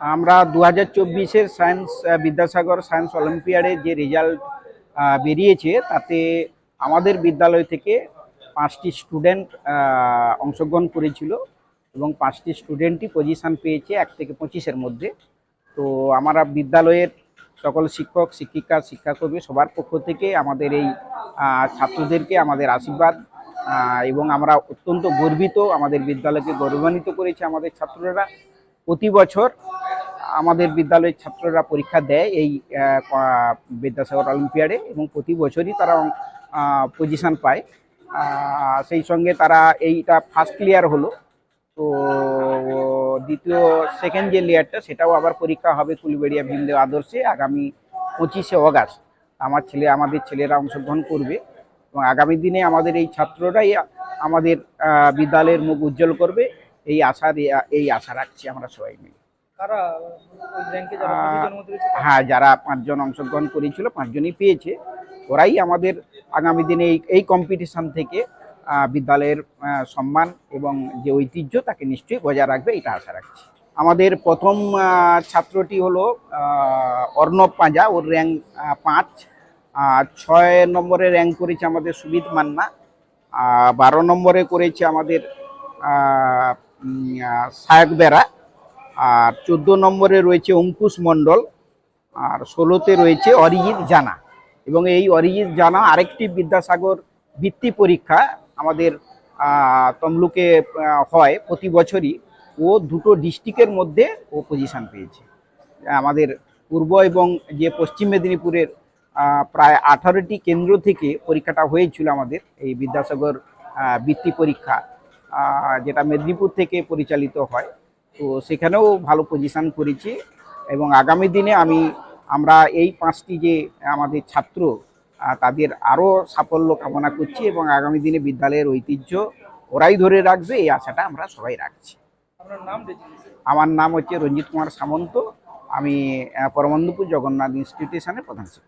আমরা দু হাজার চব্বিশের সায়েন্স বিদ্যাসাগর সায়েন্স অলিম্পিয়াডে যে রেজাল্ট বেরিয়েছে, তাতে আমাদের বিদ্যালয় থেকে পাঁচটি স্টুডেন্ট অংশগ্রহণ করেছিল এবং পাঁচটি স্টুডেন্টই পজিশান পেয়েছে এক থেকে পঁচিশের মধ্যে। তো আমরা বিদ্যালয়ের সকল শিক্ষক, শিক্ষিকা, শিক্ষাকর্মী সবার পক্ষ থেকে আমাদের এই ছাত্রদেরকে আমাদের আশীর্বাদ এবং আমরা অত্যন্ত গর্বিত, আমাদের বিদ্যালয়কে গৌরবান্বিত করেছে আমাদের ছাত্ররা। প্রতি বছর আমাদের বিদ্যালয়ের ছাত্ররা পরীক্ষা দেয় এই বিদ্যাসাগর অলিম্পিয়াডে এবং প্রতি বছরই তারা পজিশন পায়। সেই সঙ্গে তারা এইটা ফার্স্ট ক্লিয়ার হলো। তো, দ্বিতীয় সেকেন্ড যে লেয়ারটা সেটাও আবার পরীক্ষা হবে কুলবেড়িয়া ভীমদেব আদর্শে আগামী পঁচিশে অগাস্ট। আমার ছেলে, আমাদের ছেলেরা অংশগ্রহণ করবে। এবং আগামী দিনে আমাদের এই ছাত্ররাই আমাদের বিদ্যালয়ের মুখ উজ্জ্বল করবে। এই আশা এই আশা রাখছি আমরা সবাই মিলে। হ্যাঁ যারা পাঁচজন অংশগ্রহণ করেছিল পাঁচজনই পেয়েছে। ওরাই আমাদের আগামী দিনে এই এই কম্পিটিশন থেকে বিদ্যালয়ের সম্মান এবং যে ঐতিহ্য তাকে নিশ্চয়ই বজায় রাখবে এটা আশা রাখছি। আমাদের প্রথম ছাত্রটি হলো অর্ণব পাঁজা। ওর র্যাঙ্ক পাঁচ। আর ছয় নম্বরে র্যাঙ্ক করেছে আমাদের সুবিদ মান্না। বারো নম্বরে করেছে আমাদের সায়ক বেরা। আর চোদ্দ নম্বরে রয়েছে অঙ্কুশ মণ্ডল, আর ষোলোতে রয়েছে অরিজিৎ জানা। এবং এই অরিজিৎ জানা আরেকটি বিদ্যাসাগর বৃত্তি পরীক্ষা আমাদের তমলুকে হয় প্রতি বছরই। ও দুটো ডিস্ট্রিক্টের মধ্যে ও পজিশান পেয়েছে। আমাদের পূর্ব এবং যে পশ্চিম মেদিনীপুরের প্রায় আঠারোটি কেন্দ্র থেকে পরীক্ষাটা হয়েছিল আমাদের এই বিদ্যাসাগর বৃত্তি পরীক্ষা যেটা মেদিনীপুর থেকে পরিচালিত হয়। তো সেখানেও ভালো পজিশন করেছি এবং আগামী দিনে আমি আমরা এই পাঁচটি যে আমাদের ছাত্র তাদের আরও সাফল্য কামনা করছি এবং আগামী দিনে বিদ্যালয়ের ঐতিহ্য ওরাই ধরে রাখবে এই আশাটা আমরা সবাই রাখছি। আমার নাম হচ্ছে রঞ্জিত কুমার সামন্ত আমি আহ, পরমানন্দপুর জগন্নাথ ইনস্টিটিউশনের প্রধান শিক্ষক।